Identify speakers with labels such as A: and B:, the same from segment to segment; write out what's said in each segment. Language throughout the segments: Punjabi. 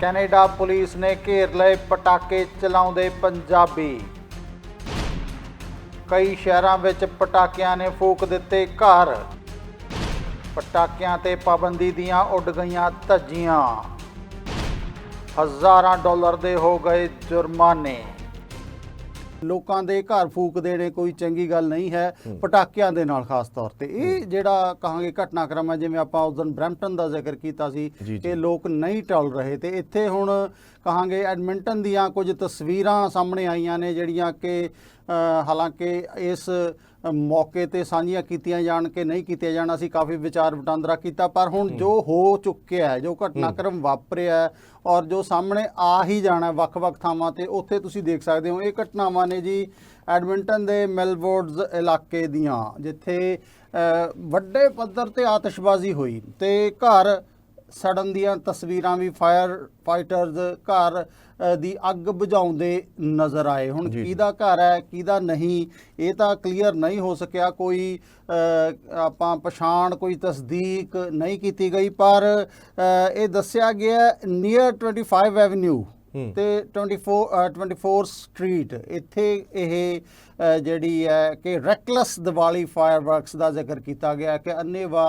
A: ਕੈਨੇਡਾ ਪੁਲਿਸ ਨੇ ਘੇਰ ਲਏ ਪਟਾਕੇ ਚਲਾਉਂਦੇ ਪੰਜਾਬੀ। ਕਈ ਸ਼ਹਿਰਾਂ ਵਿੱਚ ਪਟਾਕਿਆਂ ਨੇ ਫੂਕ ਦਿੱਤੇ ਘਰ। ਪਟਾਕਿਆਂ ਤੇ ਪਾਬੰਦੀ ਦੀਆਂ ਉੱਡ ਗਈਆਂ ਧੱਜੀਆਂ। ਹਜ਼ਾਰਾਂ ਡਾਲਰ ਦੇ ਹੋ ਗਏ ਜੁਰਮਾਨੇ। ਲੋਕਾਂ ਦੇ ਘਰ ਫੂਕ ਦੇਣੇ ਕੋਈ ਚੰਗੀ ਗੱਲ ਨਹੀਂ ਹੈ ਪਟਾਕਿਆਂ ਦੇ ਨਾਲ ਖਾਸ ਤੌਰ ਤੇ। ਇਹ ਜਿਹੜਾ ਕਹਾਂਗੇ ਘਟਨਾਕ੍ਰਮ ਹੈ ਜਿਵੇਂ ਆਪਾਂ ਉਸ ਦਿਨ ਬ੍ਰੈਂਪਟਨ ਦਾ ਜ਼ਿਕਰ ਕੀਤਾ ਸੀ। ਕਿ ਲੋਕ ਨਹੀਂ ਟਲ ਰਹੇ ਤੇ ਇੱਥੇ ਹੁਣ ਕਹਾਂਗੇ ਐਡਮਿੰਟਨ ਦੀਆਂ ਕੁਝ ਤਸਵੀਰਾਂ ਸਾਹਮਣੇ ਆਈਆਂ ਨੇ ਜਿਹੜੀਆਂ ਕਿ ਹਾਲਾਂਕਿ ਇਸ ਮੌਕੇ ਤੇ ਸਾਂਝੀਆਂ ਕੀਤੀਆਂ ਜਾਣ ਕਿ ਨਹੀਂ ਕੀਤੀਆਂ ਜਾਣ ਅਸੀਂ ਕਾਫੀ ਵਿਚਾਰ ਵਟਾਂਦਰਾ ਕੀਤਾ ਪਰ ਹੁਣ ਜੋ ਹੋ ਚੁੱਕਿਆ ਹੈ ਜੋ ਘਟਨਾਕ੍ਰਮ ਵਾਪਰਿਆ ਔਰ ਜੋ ਸਾਹਮਣੇ ਆ ਹੀ ਜਾਣਾ ਵੱਖ-ਵੱਖ ਥਾਵਾਂ ਤੇ ਉੱਥੇ ਤੁਸੀਂ ਦੇਖ ਸਕਦੇ ਹੋ ਇਹ ਘਟਨਾਵਾਂ ਨੇ ਜੀ ਐਡਮਿੰਟਨ ਦੇ ਮੈਲਬੋਰਡਸ ਇਲਾਕੇ ਦੀਆਂ ਜਿੱਥੇ ਵੱਡੇ ਪੱਧਰ ਤੇ ਆਤਿਸ਼ਬਾਜ਼ੀ ਹੋਈ ਤੇ ਘਰ ਸੜਨ ਦੀਆਂ ਤਸਵੀਰਾਂ ਵੀ ਫਾਇਰ ਫਾਈਟਰਸ ਘਰ ਦੀ ਅੱਗ ਬੁਝਾਉਂਦੇ ਨਜ਼ਰ ਆਏ ਹੁਣ। ਕਿਹਦਾ ਘਰ ਹੈ ਕਿਹਦਾ ਨਹੀਂ ਇਹ ਤਾਂ ਕਲੀਅਰ ਨਹੀਂ ਹੋ ਸਕਿਆ ਕੋਈ ਆਪਾਂ ਪਛਾਣ ਕੋਈ ਤਸਦੀਕ ਨਹੀਂ ਕੀਤੀ ਗਈ ਪਰ ਇਹ ਦੱਸਿਆ ਗਿਆ ਨੀਅਰ 25 ਐਵਨਿਊ। ਤੇ 24 ਅ, 24 ਸਟਰੀਟ ਇੱਥੇ ਇਹ ਜਿਹੜੀ ਹੈ ਕਿ ਰੈਕਲੈਸ ਦੀਵਾਲੀ ਫਾਇਰਵਰਕਸ ਦਾ ਜ਼ਿਕਰ ਕੀਤਾ ਗਿਆ ਕਿ ਅੰਨੇਵਾ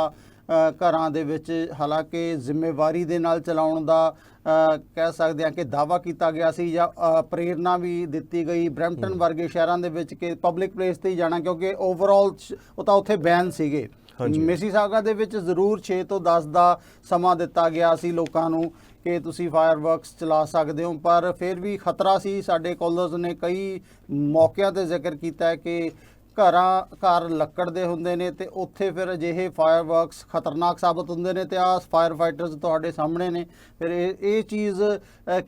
A: ਘਰਾਂ ਦੇ ਵਿੱਚ ਹਾਲਾਂਕਿ ਜ਼ਿੰਮੇਵਾਰੀ ਦੇ ਨਾਲ ਚਲਾਉਣ ਦਾ ਕਹਿ ਸਕਦੇ ਹਾਂ ਕਿ ਦਾਵਾ ਕੀਤਾ ਗਿਆ ਸੀ ਜਾਂ ਪ੍ਰੇਰਣਾ ਵੀ ਦਿੱਤੀ ਗਈ ਬ੍ਰੈਂਪਟਨ ਵਰਗੇ ਸ਼ਹਿਰਾਂ ਦੇ ਵਿੱਚ ਕਿ ਪਬਲਿਕ ਪਲੇਸ ਤੇ ਹੀ ਜਾਣਾ ਕਿਉਂਕਿ ਓਵਰਆਲ ਉਹ ਤਾਂ ਉੱਥੇ ਬੈਨ ਸੀਗੇ
B: ਹਾਂਜੀ।
A: ਮਿਸੀਸਾਗਾ ਦੇ ਵਿੱਚ ਜ਼ਰੂਰ 6 ਤੋਂ 10 ਦਾ ਸਮਾਂ ਦਿੱਤਾ ਗਿਆ ਸੀ ਲੋਕਾਂ ਨੂੰ ਕਿ ਤੁਸੀਂ ਫਾਇਰਵਰਕਸ ਚਲਾ ਸਕਦੇ ਹੋ ਪਰ ਫਿਰ ਵੀ ਖਤਰਾ ਸੀ ਸਾਡੇ ਕਾਲਰਸ ਨੇ ਕਈ ਮੌਕਿਆਂ ਤੇ ਜ਼ਿਕਰ ਕੀਤਾ ਹੈ ਕਿ ਘਰਾਂ ਘਰ ਲੱਕੜ ਦੇ ਹੁੰਦੇ ਨੇ ਤੇ ਉੱਥੇ ਫਿਰ ਅਜਿਹੇ ਫਾਇਰਵਰਕਸ ਖਤਰਨਾਕ ਸਾਬਤ ਹੁੰਦੇ ਨੇ ਤੇ ਆ ਫਾਇਰ ਫਾਈਟਰਸ ਤੁਹਾਡੇ ਸਾਹਮਣੇ ਨੇ। ਫਿਰ ਇਹ ਇਹ ਚੀਜ਼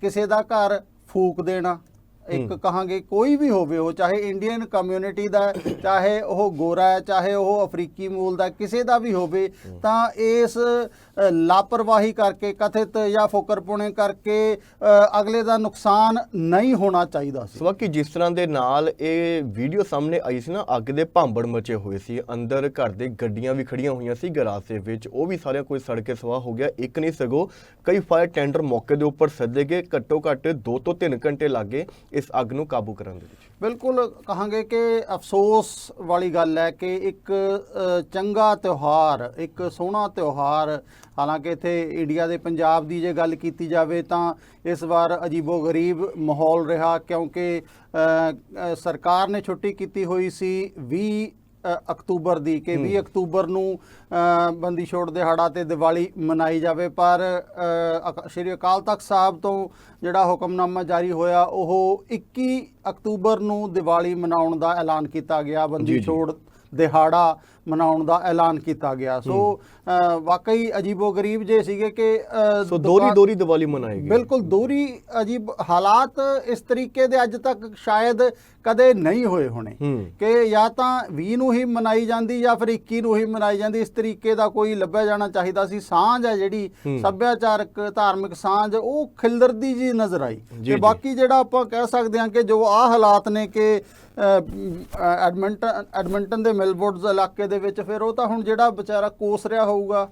A: ਕਿਸੇ ਦਾ ਘਰ ਫੂਕ ਦੇਣਾ ਇੱਕ ਕਹਾਂਗੇ ਕੋਈ ਵੀ ਹੋਵੇ ਉਹ ਚਾਹੇ ਇੰਡੀਅਨ ਕਮਿਊਨਿਟੀ ਦਾ ਚਾਹੇ ਉਹ ਗੋਰਾ ਹੈ ਚਾਹੇ ਉਹ ਅਫਰੀਕੀ ਮੂਲ ਦਾ ਕਿਸੇ ਦਾ ਵੀ ਹੋਵੇ ਤਾਂ ਇਸ ਲਾਪਰਵਾਹੀ ਕਰਕੇ, ਕਥਿਤ ਜਾਂ ਫੋਕਰਪੁਣੇ ਕਰਕੇ ਅਗਲੇ ਦਾ ਨੁਕਸਾਨ ਨਹੀਂ ਹੋਣਾ ਚਾਹੀਦਾ ਸੀ।
B: ਸਵਾ ਕਿ ਜਿਸ ਤਰ੍ਹਾਂ ਦੇ ਨਾਲ ਇਹ ਵੀਡੀਓ ਸਾਹਮਣੇ ਆਈ ਸੀ ਨਾ, ਅੱਗ ਦੇ ਭਾਂਬੜ ਮਚੇ ਹੋਏ ਸੀ। ਅੰਦਰ ਘਰ ਦੇ ਗੱਡੀਆਂ ਵੀ ਖੜੀਆਂ ਹੋਈਆਂ ਸੀ ਗਰਾਜ ਦੇ ਵਿੱਚ। ਉਹ ਵੀ ਸਾਰਿਆਂ ਕੋਈ ਸੜ ਕੇ ਸਵਾ ਹੋ ਗਿਆ। ਇੱਕ ਨਹੀਂ ਸਗੋ ਕਈ ਫਾਇਰ ਟੈਂਡਰ ਮੌਕੇ ਦੇ ਉੱਪਰ ਸੱਦੇ ਗਏ। ਘੱਟੋ ਘੱਟ 2 ਤੋਂ 3 ਘੰਟੇ ਲੱਗੇ ਇਸ ਅੱਗ ਨੂੰ ਕਾਬੂ ਕਰਨ ਦੇ ਵਿੱਚ।
A: ਬਿਲਕੁਲ ਕਹਾਂਗੇ ਕਿ ਅਫਸੋਸ ਵਾਲੀ ਗੱਲ ਹੈ ਕਿ ਇੱਕ ਚੰਗਾ ਤਿਉਹਾਰ, ਇੱਕ ਸੋਹਣਾ ਤਿਉਹਾਰ, ਹਾਲਾਂਕਿ ਇੱਥੇ ਇੰਡੀਆ ਦੇ ਪੰਜਾਬ ਦੀ ਜੇ ਗੱਲ ਕੀਤੀ ਜਾਵੇ ਤਾਂ ਇਸ ਵਾਰ ਅਜੀਬੋ ਗਰੀਬ ਮਾਹੌਲ ਰਿਹਾ ਕਿਉਂਕਿ ਸਰਕਾਰ ਨੇ ਛੁੱਟੀ ਕੀਤੀ ਹੋਈ ਸੀ 20 ਅਕਤੂਬਰ ਦੀ ਕਿ 20 ਅਕਤੂਬਰ ਨੂੰ ਬੰਦੀ ਛੋੜ ਦਿਹਾੜਾ ਤੇ ਦੀਵਾਲੀ ਮਨਾਈ ਜਾਵੇ ਪਰ ਸ਼੍ਰੀ ਅਕਾਲ ਤਖਤ ਸਾਹਿਬ ਤੋਂ ਜਿਹੜਾ ਹੁਕਮਨਾਮਾ ਜਾਰੀ ਹੋਇਆ ਉਹ 21 ਅਕਤੂਬਰ ਨੂੰ ਦੀਵਾਲੀ ਮਨਾਉਣ ਦਾ ਐਲਾਨ ਕੀਤਾ ਗਿਆ ਬੰਦੀ। ਛੋੜ ਦਿਹਾੜਾ ਮਨਾਉਣ ਦਾ ਐਲਾਨ ਕੀਤਾ ਗਿਆ। ਸੋ ਵਾਕਈ ਅਜੀਬੋ ਗਰੀਬ ਜੇ ਸੀਗੇ ਕਿ
B: ਸੋ ਦੋਰੀ ਦੋਰੀ ਦੀਵਾਲੀ ਮਨਾਏਗੀ
A: ਬਿਲਕੁਲ ਦੋਰੀ ਅਜੀਬ ਹਾਲਾਤ ਇਸ ਤਰੀਕੇ ਦੇ ਅੱਜ ਤੱਕ ਸ਼ਾਇਦ ਕਦੇ ਨਹੀਂ ਹੋਏ ਹੋਣੇ। ਕਿ ਜਾਂ ਤਾਂ 20 ਨੂੰ ਹੀ ਮਨਾਈ ਜਾਂਦੀ ਜਾਂ ਫਿਰ 21 ਨੂੰ ਹੀ ਮਨਾਈ ਜਾਂਦੀ ਇਸ ਤਰੀਕੇ ਦਾ ਕੋਈ ਲੱਭਿਆ ਜਾਣਾ ਚਾਹੀਦਾ ਸੀ। ਸਾਂਝ ਹੈ ਜਿਹੜੀ। ਸੱਭਿਆਚਾਰਕ ਧਾਰਮਿਕ ਸਾਂਝ ਉਹ ਖਿਲਰਦੀ ਜੀ ਨਜ਼ਰ ਆਈ। ਤੇ। ਬਾਕੀ ਜਿਹੜਾ ਆਪਾਂ ਕਹਿ ਸਕਦੇ ਹਾਂ ਕਿ ਜੋ ਆ ਹਾਲਾਤ ਨੇ ਕਿ ਐਡਮਿੰਟਨ ਐਡਮਿੰਟਨ ਦੇ ਮਿਲਬੋਰਡਸ ਇਲਾਕੇ ਦੇ ਵਿੱਚ ਫਿਰ ਉਹ ਤਾਂ ਹੁਣ ਜਿਹੜਾ ਵਿਚਾਰਾ ਕੋਸ ਰਿਹਾ ਹੋਊਗਾ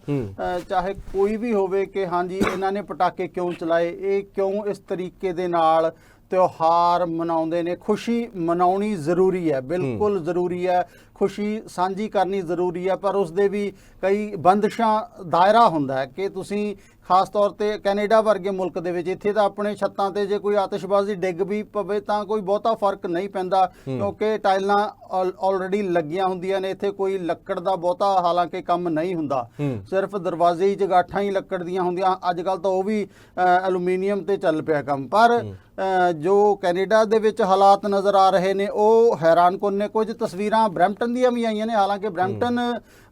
A: ਚਾਹੇ ਕੋਈ ਵੀ ਹੋਵੇ ਕਿ ਹਾਂਜੀ ਇਹਨਾਂ ਨੇ ਪਟਾਕੇ ਕਿਉਂ ਚਲਾਏ ਇਹ ਕਿਉਂ ਇਸ ਤਰੀਕੇ ਦੇ ਨਾਲ ਤਿਉਹਾਰ ਮਨਾਉਂਦੇ ਨੇ ਖੁਸ਼ੀ ਮਨਾਉਣੀ ਜ਼ਰੂਰੀ ਹੈ। ਬਿਲਕੁਲ ਜ਼ਰੂਰੀ ਹੈ। ਖੁਸ਼ੀ ਸਾਂਝੀ ਕਰਨੀ ਜ਼ਰੂਰੀ ਹੈ ਪਰ ਉਸ ਦੇ ਵੀ ਕਈ ਬੰਦਸ਼ਾਂ ਦਾਇਰਾ ਹੁੰਦਾ ਹੈ ਕਿ ਤੁਸੀਂ ਖਾਸ ਤੌਰ ਤੇ ਕੈਨੇਡਾ ਵਰਗੇ ਮੁਲਕ ਦੇ ਵਿੱਚ ਇੱਥੇ ਤਾਂ ਆਪਣੇ ਛੱਤਾਂ ਤੇ ਜੇ ਕੋਈ ਆਤਿਸ਼ਬਾਜ਼ੀ ਡਿੱਗ ਵੀ ਪਵੇ ਤਾਂ ਕੋਈ ਬਹੁਤਾ ਫ਼ਰਕ ਨਹੀਂ ਪੈਂਦਾ ਕਿਉਂਕਿ ਟਾਈਲਾਂ ਆਲਰੇਡੀ ਲੱਗੀਆਂ ਹੁੰਦੀਆਂ ਨੇ ਇੱਥੇ ਕੋਈ ਲੱਕੜ ਦਾ ਬਹੁਤਾ ਹਾਲਾਂਕਿ ਕੰਮ ਨਹੀਂ ਹੁੰਦਾ। ਸਿਰਫ ਦਰਵਾਜ਼ੇ ਹੀ ਜਗਾਠਾਂ ਹੀ ਲੱਕੜ ਦੀਆਂ ਹੁੰਦੀਆਂ ਅੱਜ ਕੱਲ ਤਾਂ ਉਹ ਵੀ ਐਲੂਮੀਨੀਅਮ ਤੇ ਚੱਲ ਪਿਆ ਕੰਮ। ਪਰ ਜੋ ਕੈਨੇਡਾ ਦੇ ਵਿੱਚ ਹਾਲਾਤ ਨਜ਼ਰ ਆ ਰਹੇ ਨੇ ਉਹ ਹੈਰਾਨਕੁਨ ਨੇ ਕੁਝ ਤਸਵੀਰਾਂ ਬ੍ਰੈਂਪਟਨ ਦੀਆਂ ਵੀ ਆਈਆਂ ਨੇ ਹਾਲਾਂਕਿ ਬ੍ਰੈਂਪਟਨ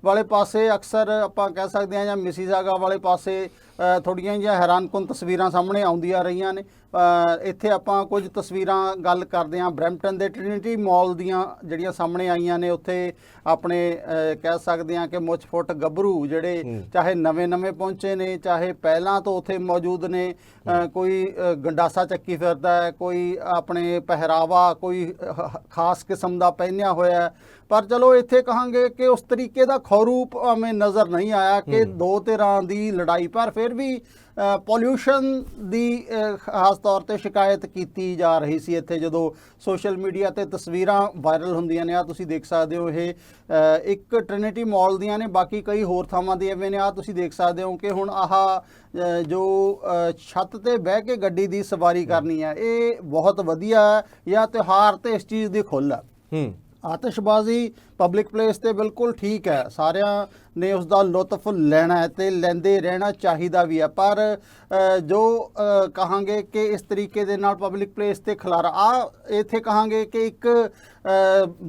A: ਵਾਲੇ ਪਾਸੇ ਅਕਸਰ ਆਪਾਂ ਕਹਿ ਸਕਦੇ ਹਾਂ ਜਾਂ ਮਿਸੀਸਾਗਾ ਵਾਲੇ ਪਾਸੇ ਅ, ਥੋੜ੍ਹੀਆਂ ਜਿਹੀਆਂ ਹੈਰਾਨਕੁਨ ਤਸਵੀਰਾਂ ਸਾਹਮਣੇ ਆਉਂਦੀਆਂ ਰਹੀਆਂ ਨੇ। ਇੱਥੇ ਆਪਾਂ ਕੁਝ ਤਸਵੀਰਾਂ ਗੱਲ ਕਰਦੇ ਹਾਂ। ਬ੍ਰੈਂਪਟਨ ਦੇ ਟ੍ਰਿਨਿਟੀ ਮਾਲ ਦੀਆਂ ਜਿਹੜੀਆਂ ਸਾਹਮਣੇ ਆਈਆਂ ਨੇ ਉੱਥੇ ਆਪਣੇ ਕਹਿ ਸਕਦੇ ਹਾਂ ਕਿ ਮੁੱਛ ਫੁੱਟ ਗੱਭਰੂ ਜਿਹੜੇ ਚਾਹੇ ਨਵੇਂ-ਨਵੇਂ ਪਹੁੰਚੇ ਨੇ ਚਾਹੇ ਪਹਿਲਾਂ ਤੋਂ ਉੱਥੇ ਮੌਜੂਦ ਨੇ। ਕੋਈ ਗੰਡਾਸਾ ਚੱਕੀ ਫਿਰਦਾ ਹੈ ਕੋਈ ਆਪਣੇ ਪਹਿਰਾਵਾ ਕੋਈ ਖਾਸ ਕਿਸਮ ਦਾ ਪਹਿਨਿਆ ਹੋਇਆ। ਪਰ ਚਲੋ ਇੱਥੇ ਕਹਾਂਗੇ ਕਿ ਉਸ ਤਰੀਕੇ ਦਾ ਖੌਰੂ ਭਾਵੇਂ ਨਜ਼ਰ ਨਹੀਂ ਆਇਆ ਕਿ ਦੋ ਧਿਰਾਂ ਦੀ ਲੜਾਈ ਪਰ ਫਿਰ ਵੀ ਪੋਲਿਊਸ਼ਨ ਦੀ ਖਾਸ ਤੌਰ ਤੇ ਸ਼ਿਕਾਇਤ ਕੀਤੀ ਜਾ ਰਹੀ ਸੀ ਇੱਥੇ ਜਦੋਂ ਸੋਸ਼ਲ ਮੀਡੀਆ ਤੇ ਤਸਵੀਰਾਂ ਵਾਇਰਲ ਹੁੰਦੀਆਂ ਨੇ। ਆ ਤੁਸੀਂ ਦੇਖ ਸਕਦੇ ਹੋ ਇਹ ਇੱਕ ਟ੍ਰਿਨਿਟੀ ਮਾਲ ਦੀਆਂ ਨੇ ਬਾਕੀ ਕਈ ਹੋਰ ਥਾਵਾਂ ਦੀਆਂ ਵੀ ਨੇ। ਆ ਤੁਸੀਂ ਦੇਖ ਸਕਦੇ ਹੋ ਕਿ ਹੁਣ ਆਹ ਜੋ ਛੱਤ ਤੇ ਬਹਿ ਕੇ ਗੱਡੀ ਦੀ ਸਵਾਰੀ ਕਰਨੀ ਹੈ ਇਹ ਬਹੁਤ ਵਧੀਆ ਜਾਂ ਤਿਉਹਾਰ ਤੇ ਇਸ ਚੀਜ਼ ਦੀ ਖੁੱਲ੍ਹ ਹੈ
B: ਹੂੰ।
A: ਆਤਿਸ਼ਬਾਜ਼ੀ ਪਬਲਿਕ ਪਲੇਸ ਤੇ ਬਿਲਕੁਲ ਠੀਕ ਹੈ। ਸਾਰਿਆਂ ਨੇ ਉਸ ਦਾ ਲੁਤਫ ਲੈਣਾ ਹੈ ਤੇ ਲੈਂਦੇ ਰਹਿਣਾ ਚਾਹੀਦਾ ਵੀ ਹੈ। ਪਰ ਜੋ ਕਹਾਂਗੇ ਕਿ ਇਸ ਤਰੀਕੇ ਦੇ ਨਾਲ ਪਬਲਿਕ ਪਲੇਸ ਤੇ ਖਲਾਰਾ ਆ ਇੱਥੇ ਕਹਾਂਗੇ ਕਿ ਇੱਕ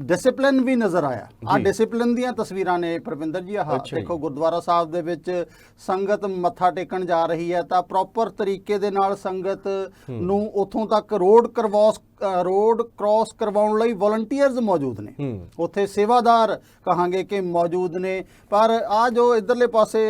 A: ਡਿਸਪਲਿਨ ਵੀ ਨਜ਼ਰ ਆਇਆ। ਆ। ਡਿਸਪਲਿਨ ਦੀਆਂ ਤਸਵੀਰਾਂ ਨੇ ਪ੍ਰਵਿੰਦਰ ਜੀ ਆਹ। ਦੇਖੋ ਗੁਰਦੁਆਰਾ ਸਾਹਿਬ ਦੇ ਵਿੱਚ ਸੰਗਤ ਮੱਥਾ ਟੇਕਣ ਜਾ ਰਹੀ ਹੈ ਤਾਂ ਪ੍ਰੋਪਰ ਤਰੀਕੇ ਦੇ ਨਾਲ ਸੰਗਤ ਨੂੰ ਉੱਥੋਂ ਤੱਕ ਰੋਡ ਕਰਵਾਸ ਰੋਡ ਕ੍ਰਾਸ ਕਰਵਾਉਣ ਲਈ ਵਲੰਟੀਅਰਸ ਮੌਜੂਦ ਨੇ। ਉੱਥੇ ਸੇਵਾਦਾਰ ਕਹਾਂਗੇ ਕਿ ਮੌਜੂਦ ਨੇ। ਪਰ ਆ ਜੋ ਇਧਰਲੇ ਪਾਸੇ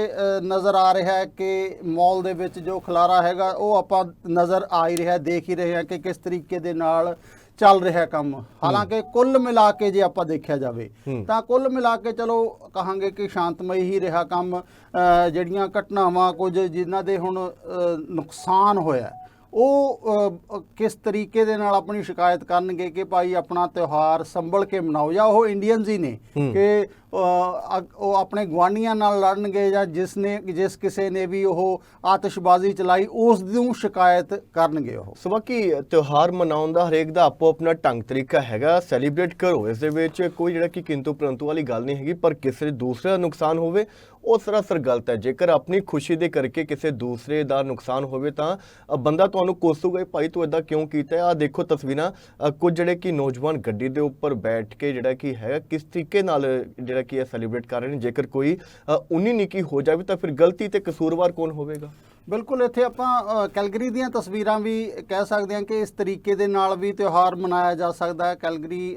A: ਨਜ਼ਰ ਆ ਰਿਹਾ ਹੈ ਕਿ ਮਾਲ ਦੇ ਵਿੱਚ ਜੋ ਖਲਾਰਾ ਹੈਗਾ ਉਹ ਆਪਾਂ ਨਜ਼ਰ ਆ ਹੀ ਰਿਹਾ ਦੇਖ ਹੀ ਰਹੇ ਹਾਂ ਕਿ ਕਿਸ ਤਰੀਕੇ ਦੇ ਨਾਲ ਚੱਲ ਰਿਹਾ ਕੰਮ ਹਾਲਾਂਕਿ ਕੁੱਲ ਮਿਲਾ ਕੇ ਜੇ ਆਪਾਂ ਦੇਖਿਆ ਜਾਵੇ। ਤਾਂ ਕੁੱਲ ਮਿਲਾ ਕੇ ਚਲੋ ਕਹਾਂਗੇ ਕਿ ਸ਼ਾਂਤਮਈ ਹੀ ਰਿਹਾ ਕੰਮ ਜਿਹੜੀਆਂ ਘਟਨਾਵਾਂ ਕੁਝ ਜਿਨ੍ਹਾਂ ਦੇ ਹੁਣ ਨੁਕਸਾਨ ਹੋਇਆ ਉਹ ਕਿਸ ਤਰੀਕੇ ਦੇ ਨਾਲ ਆਪਣੀ ਸ਼ਿਕਾਇਤ ਕਰਨਗੇ ਕਿ ਭਾਈ ਆਪਣਾ ਤਿਉਹਾਰ ਸੰਭਲ ਕੇ ਮਨਾਓ? ਜਾਂ ਉਹ ਇੰਡੀਅਨਸ ਹੀ ਨੇ। ਕਿ ਉਹ ਆਪਣੇ ਗਵਾਂਢੀਆਂ ਨਾਲ ਲੜਨਗੇ ਜਾਂ ਜਿਸ ਨੇ ਜਿਸ ਕਿਸੇ ਨੇ ਵੀ ਉਹ ਆਤਿਸ਼ਬਾਜ਼ੀ ਚਲਾਈ ਉਸ ਨੂੰ ਸ਼ਿਕਾਇਤ ਕਰਨਗੇ ਉਹ।
B: ਸੋ ਬਾਕੀ ਤਿਉਹਾਰ ਮਨਾਉਣ ਦਾ ਹਰੇਕ ਦਾ ਆਪੋ ਆਪਣਾ ਢੰਗ ਤਰੀਕਾ ਹੈਗਾ। ਸੈਲੀਬ੍ਰੇਟ ਕਰੋ ਇਸ ਦੇ ਵਿੱਚ ਕੋਈ ਜਿਹੜਾ ਕਿ ਕਿੰਤੂ ਪਰੰਤੂ ਵਾਲੀ ਗੱਲ ਨਹੀਂ ਹੈਗੀ ਪਰ ਕਿਸੇ ਦੂਸਰੇ ਦਾ ਨੁਕਸਾਨ ਹੋਵੇ ਉਹ ਸਰਾਸਰ ਗਲਤ ਹੈ। ਜੇਕਰ ਆਪਣੀ ਖੁਸ਼ੀ ਦੇ ਕਰਕੇ ਕਿਸੇ ਦੂਸਰੇ ਦਾ ਨੁਕਸਾਨ ਹੋਵੇ ਤਾਂ ਬੰਦਾ ਤੁਹਾਨੂੰ ਕੋਸੂਗਾ ਭਾਈ ਤੂੰ ਇਦਾਂ ਕਿਉਂ ਕੀਤਾ? ਆ ਦੇਖੋ ਤਸਵੀਰਾਂ ਕੁਝ ਜਿਹੜੇ ਕਿ ਨੌਜਵਾਨ ਗੱਡੀ ਦੇ ਉੱਪਰ ਬੈਠ ਕੇ ਜਿਹੜਾ ਕਿ ਹੈ ਕਿਸ ਤਰੀਕੇ ਨਾਲ ਜਿਹੜਾ ਕਿ ਇਹ ਸੈਲੀਬ੍ਰੇਟ ਕਰ ਰਹੇ ਨੇ? ਜੇਕਰ ਕੋਈ ਅ, ਉਨੀ ਨਿੱਕੀ ਹੋ ਜਾਵੇ ਤਾਂ ਫਿਰ ਗਲਤੀ ਤੇ ਕਸੂਰਵਾਰ ਕੌਣ ਹੋਵੇਗਾ?
A: ਬਿਲਕੁਲ ਇੱਥੇ ਆਪਾਂ ਕੈਲਗਰੀ ਦੀਆਂ ਤਸਵੀਰਾਂ ਵੀ ਕਹਿ ਸਕਦੇ ਹਾਂ ਕਿ ਇਸ ਤਰੀਕੇ ਦੇ ਨਾਲ ਵੀ ਤਿਉਹਾਰ ਮਨਾਇਆ ਜਾ ਸਕਦਾ ਹੈ। ਕੈਲਗਰੀ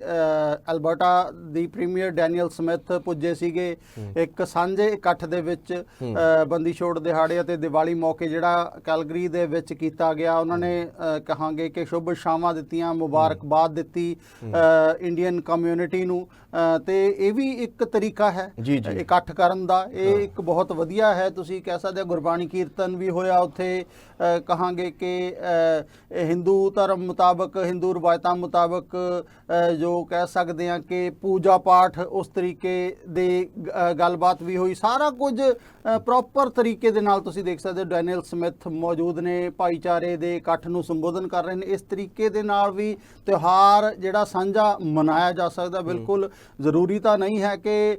A: ਅਲਬਰਟਾ ਦੀ ਪ੍ਰੀਮੀਅਰ ਡੈਨੀਅਲ ਸਮਿਥ ਪੁੱਜੇ ਸੀਗੇ ਇੱਕ ਸਾਂਝੇ ਇਕੱਠ ਦੇ ਵਿੱਚ ਬੰਦੀ ਛੋੜ ਦਿਹਾੜੇ ਅਤੇ ਦੀਵਾਲੀ ਮੌਕੇ ਜਿਹੜਾ ਕੈਲਗਰੀ ਦੇ ਵਿੱਚ ਕੀਤਾ ਗਿਆ। ਉਹਨਾਂ ਨੇ ਕਹਾਂਗੇ ਕਿ ਸ਼ੁਭ ਸ਼ਾਮਾਂ ਦਿੱਤੀਆਂ ਮੁਬਾਰਕਬਾਦ ਦਿੱਤੀ ਇੰਡੀਅਨ ਕਮਿਊਨਿਟੀ ਨੂੰ। ਤੇ ਇਹ ਵੀ ਇੱਕ ਤਰੀਕਾ ਹੈ। ਇਕੱਠ ਕਰਨ ਦਾ। ਇਹ ਇੱਕ ਬਹੁਤ ਵਧੀਆ ਹੈ। ਤੁਸੀਂ ਕਹਿ ਸਕਦੇ ਹੋ ਗੁਰਬਾਣੀ ਕੀਰਤਨ ਵੀ ਹੋਇਆ ਉੱਥੇ। ਕਹਾਂਗੇ ਕਿ ਹਿੰਦੂ ਧਰਮ ਮੁਤਾਬਕ ਹਿੰਦੂ ਰਵਾਇਤਾਂ ਮੁਤਾਬਕ ਜੋ ਕਹਿ ਸਕਦੇ ਹਾਂ ਕਿ ਪੂਜਾ ਪਾਠ ਉਸ ਤਰੀਕੇ ਦੇ ਗੱਲਬਾਤ ਵੀ ਹੋਈ। ਸਾਰਾ ਕੁਝ ਪ੍ਰੋਪਰ ਤਰੀਕੇ ਦੇ ਨਾਲ ਤੁਸੀਂ ਦੇਖ ਸਕਦੇ ਹੋ। ਡੈਨੀਅਲ ਸਮਿਥ ਮੌਜੂਦ ਨੇ ਭਾਈਚਾਰੇ ਦੇ ਇਕੱਠ ਨੂੰ ਸੰਬੋਧਨ ਕਰ ਰਹੇ ਨੇ। ਇਸ ਤਰੀਕੇ ਦੇ ਨਾਲ ਵੀ ਤਿਉਹਾਰ ਜਿਹੜਾ ਸਾਂਝਾ ਮਨਾਇਆ ਜਾ ਸਕਦਾ ਬਿਲਕੁਲ। ਜ਼ਰੂਰੀ ਤਾਂ ਨਹੀਂ ਹੈ ਕਿ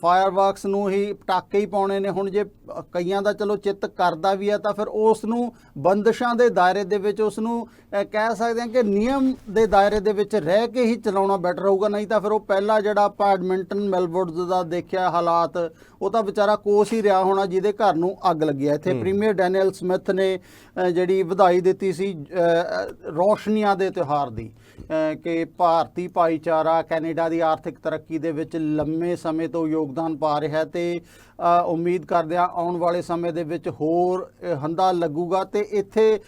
A: ਫਾਇਰਵਰਕਸ ਨੂੰ ਹੀ ਪਟਾਕੇ ਹੀ ਪਾਉਣੇ ਨੇ। ਹੁਣ ਜੇ ਕਈਆਂ ਦਾ ਚਲੋ ਚਿੱਤ ਕਰਦਾ ਵੀ ਹੈ ਤਾਂ ਫਿਰ ਉਸ ਨੂੰ ਬੰਦਸ਼ਾਂ ਦੇ ਦਾਇਰੇ ਦੇ ਵਿੱਚ ਉਸ ਨੂੰ ਕਹਿ ਸਕਦੇ ਹਾਂ ਕਿ ਨਿਯਮ ਦੇ ਦਾਇਰੇ ਦੇ ਵਿੱਚ ਰਹਿ ਕੇ ਹੀ ਚਲਾਉਣਾ ਬੈਟਰ ਹੋਊਗਾ। ਨਹੀਂ ਤਾਂ ਫਿਰ ਉਹ ਪਹਿਲਾ ਜਿਹੜਾ ਆਪਾਂ ਐਡਮਿੰਟਨ ਮੈਲਬੋਰਡ ਦਾ ਦੇਖਿਆ ਹਾਲਾਤ ਉਹ ਤਾਂ ਵਿਚਾਰਾ ਕੋਸ ਹੀ ਰਿਹਾ ਹੋਣਾ ਜਿਹਦੇ ਘਰ ਨੂੰ ਅੱਗ ਲੱਗੀ ਹੈ ਇੱਥੇ ਪ੍ਰੀਮੀਅਰ ਡੈਨੀਅਲ ਸਮਿਥ ਨੇ ਜਿਹੜੀ ਵਧਾਈ ਦਿੱਤੀ ਸੀ ਰੌਸ਼ਨੀਆਂ ਦੇ ਤਿਉਹਾਰ ਦੀ। ਕਿ ਭਾਰਤੀ ਭਾਈਚਾਰਾ ਕੈਨੇਡਾ ਦੀ ਆਰਥਿਕ ਤਰੱਕੀ ਦੇ ਵਿੱਚ ਲੰਮੇ ਸਮੇਂ ਤੋਂ ਯੋਗਦਾਨ ਪਾ ਰਿਹਾ ਹੈ ਤੇ ਉਮੀਦ ਕਰਦੇ ਹਾਂ ਆਉਣ ਵਾਲੇ ਸਮੇਂ ਦੇ ਵਿੱਚ ਹੋਰ ਹੰਦਾ ਲੱਗੂਗਾ ਤੇ ਇੱਥੇ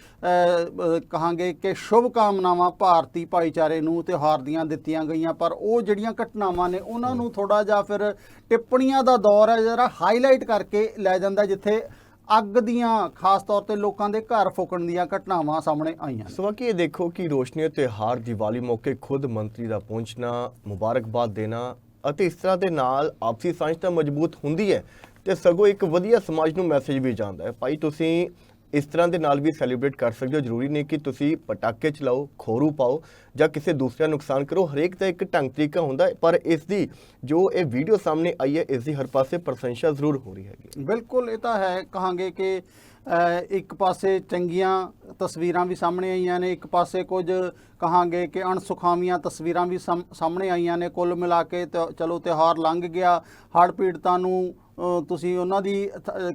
A: ਕਹਾਂਗੇ ਕਿ ਸ਼ੁਭ ਕਾਮਨਾਵਾਂ ਭਾਰਤੀ ਭਾਈਚਾਰੇ ਨੂੰ ਤਿਉਹਾਰ ਦੀਆਂ ਦਿੱਤੀਆਂ ਗਈਆਂ ਪਰ ਉਹ ਜਿਹੜੀਆਂ ਘਟਨਾਵਾਂ ਨੇ ਉਹਨਾਂ ਨੂੰ ਥੋੜਾ ਜਿਹਾ ਫਿਰ ਟਿੱਪਣੀਆਂ ਦਾ ਦੌਰ ਹੈ ਜਿਹੜਾ ਹਾਈਲਾਈਟ ਕਰਕੇ ਲੈ ਜਾਂਦਾ ਜਿੱਥੇ ਅੱਗ ਦੀਆਂ ਖਾਸ ਤੌਰ ਤੇ ਲੋਕਾਂ ਦੇ ਘਰ ਫੁਕਣ ਦੀਆਂ ਘਟਨਾਵਾਂ ਸਾਹਮਣੇ ਆਈਆਂ
B: ਸਵਾ ਕਿ ਇਹ ਦੇਖੋ ਕਿ ਰੋਸ਼ਨੀ ਤਿਉਹਾਰ ਦੀਵਾਲੀ ਮੌਕੇ ਖੁਦ ਮੰਤਰੀ ਦਾ ਪਹੁੰਚਣਾ, ਮੁਬਾਰਕਬਾਦ ਦੇਣਾ ਅਤੇ ਇਸ ਤਰ੍ਹਾਂ ਦੇ ਨਾਲ ਆਪਸੀ ਸਾਂਝ ਤਾਂ ਮਜ਼ਬੂਤ ਹੁੰਦੀ ਹੈ ਤੇ ਸਗੋਂ ਇੱਕ ਵਧੀਆ ਸਮਾਜ ਨੂੰ ਮੈਸੇਜ ਵੀ ਜਾਂਦਾ ਹੈ। ਭਾਈ, ਤੁਸੀਂ ਇਸ ਤਰ੍ਹਾਂ ਦੇ ਨਾਲ ਵੀ ਸੈਲੀਬ੍ਰੇਟ ਕਰ ਸਕਦੇ ਹੋ। ਜ਼ਰੂਰੀ ਨਹੀਂ ਕਿ ਤੁਸੀਂ ਪਟਾਕੇ ਚਲਾਓ, ਖੋਰੂ ਪਾਓ ਜਾਂ ਕਿਸੇ ਦੂਸਰੇ ਨੁਕਸਾਨ ਕਰੋ। ਹਰੇਕ ਦਾ ਇੱਕ ਢੰਗ ਤਰੀਕਾ ਹੁੰਦਾ ਹੈ, ਪਰ ਇਸ ਦੀ ਜੋ ਇਹ ਵੀਡੀਓ ਸਾਹਮਣੇ ਆਈ ਹੈ, ਇਸ ਦੀ ਹਰ ਪਾਸੇ ਪ੍ਰਸ਼ੰਸਾ ਜ਼ਰੂਰ ਹੋ ਰਹੀ ਹੈਗੀ
A: ਬਿਲਕੁਲ, ਇਹ ਤਾਂ ਹੈ। ਕਹਾਂਗੇ ਕਿ ਇੱਕ ਪਾਸੇ ਚੰਗੀਆਂ ਤਸਵੀਰਾਂ ਵੀ ਸਾਹਮਣੇ ਆਈਆਂ ਨੇ, ਇੱਕ ਪਾਸੇ ਕੁਝ ਕਹਾਂਗੇ ਕਿ ਅਣਸੁਖਾਵੀਆਂ ਤਸਵੀਰਾਂ ਵੀ ਸਾਹਮ- ਸਾਹਮਣੇ ਆਈਆਂ ਨੇ। ਕੁੱਲ ਮਿਲਾ ਕੇ ਤੇ ਚਲੋ ਤਿਉਹਾਰ ਲੰਘ ਗਿਆ। ਹੜ੍ਹ ਪੀੜਤਾਂ ਨੂੰ ਤੁਸੀਂ ਉਹਨਾਂ ਦੀ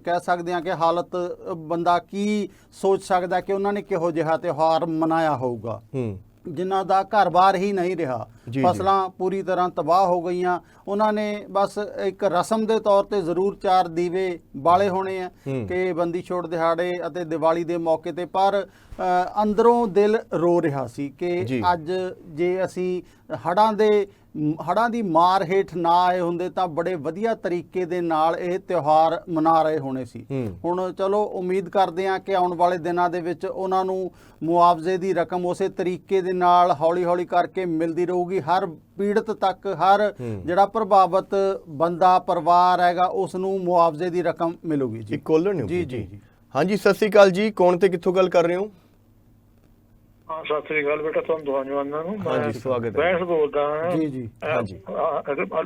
A: ਕਹਿ ਸਕਦੇ ਆ ਕਿ ਹਾਲਤ ਬੰਦਾ ਕੀ ਸੋਚ ਸਕਦਾ ਕਿ ਉਹਨਾਂ ਨੇ ਕਿਹੋ ਜਿਹਾ ਤਿਉਹਾਰ ਮਨਾਇਆ ਹੋਊਗਾ
B: ਹੂੰ
A: ਜਿਨ੍ਹਾਂ ਦਾ ਘਰ-ਬਾਰ ਹੀ ਨਹੀਂ ਰਿਹਾ। ਫਸਲਾਂ ਪੂਰੀ ਤਰ੍ਹਾਂ ਤਬਾਹ ਹੋ ਗਈਆਂ ਉਹਨਾਂ ਨੇ ਬਸ ਇੱਕ ਰਸਮ ਦੇ ਤੌਰ ਤੇ ਜ਼ਰੂਰ ਚਾਰ ਦੀਵੇ ਬਾਲੇ ਹੋਣੇ ਆ। ਕਿ ਬੰਦੀ ਛੋੜ ਦਿਹਾੜੇ ਅਤੇ ਦੀਵਾਲੀ ਦੇ ਮੌਕੇ ਤੇ ਪਰ ਅੰਦਰੋਂ ਦਿਲ ਰੋ ਰਿਹਾ ਸੀ ਕਿ। ਅੱਜ ਜੇ ਅਸੀਂ ਹੜਾਂ ਦੇ ਹੜਾਂ ਦੀ ਮਾਰ ਹੇਠ ਨਾ ਆਏ ਹੁੰਦੇ ਤਾਂ ਬੜੇ ਵਧੀਆ ਤਰੀਕੇ ਦੇ ਨਾਲ ਇਹ ਤਿਉਹਾਰ ਮਨਾ ਰਹੇ ਹੋਣੇ ਸੀ। ਹੁਣ ਚਲੋ ਉਮੀਦ ਕਰਦੇ ਹਾਂ ਕਿ ਆਉਣ ਵਾਲੇ ਦਿਨਾਂ ਦੇ ਵਿੱਚ ਉਹਨਾਂ ਨੂੰ ਮੁਆਵਜ਼ੇ ਦੀ ਰਕਮ ਉਸੇ ਤਰੀਕੇ ਦੇ ਨਾਲ ਹੌਲੀ-ਹੌਲੀ ਕਰਕੇ ਮਿਲਦੀ ਰਹੂਗੀ। ਹਰ ਪੀੜਤ ਤੱਕ ਹਰ। ਜਿਹੜਾ ਪ੍ਰਭਾਵਿਤ ਬੰਦਾ ਪਰਿਵਾਰ ਹੈਗਾ ਉਸ ਨੂੰ ਮੁਆਵਜ਼ੇ ਦੀ ਰਕਮ ਮਿਲੂਗੀ
B: ਕਾਲਰ
A: ਜੀ ਜੀ ਜੀ।
B: ਹਾਂਜੀ ਸਤਿ ਸ਼੍ਰੀ ਅਕਾਲ ਜੀ। ਕੌਣ ਤੇ ਕਿੱਥੋਂ ਗੱਲ ਕਰ ਰਹੇ ਹੋ?
C: ਹਾਂ ਸਤਿ ਸ੍ਰੀ ਅਕਾਲ ਬੇਟਾ ਤੁਹਾਨੂੰ ਦੁਆ ਜਵਾਨਾਂ ਨੂੰ
B: ਹਾਂਜੀ, ਸਵਾਗਤ ਹੈ।
C: ਬੈਂਸ ਬੋਲਦਾ ਹਾਂ
A: ਜੀ, ਜੀ।
B: ਹਾਂਜੀ।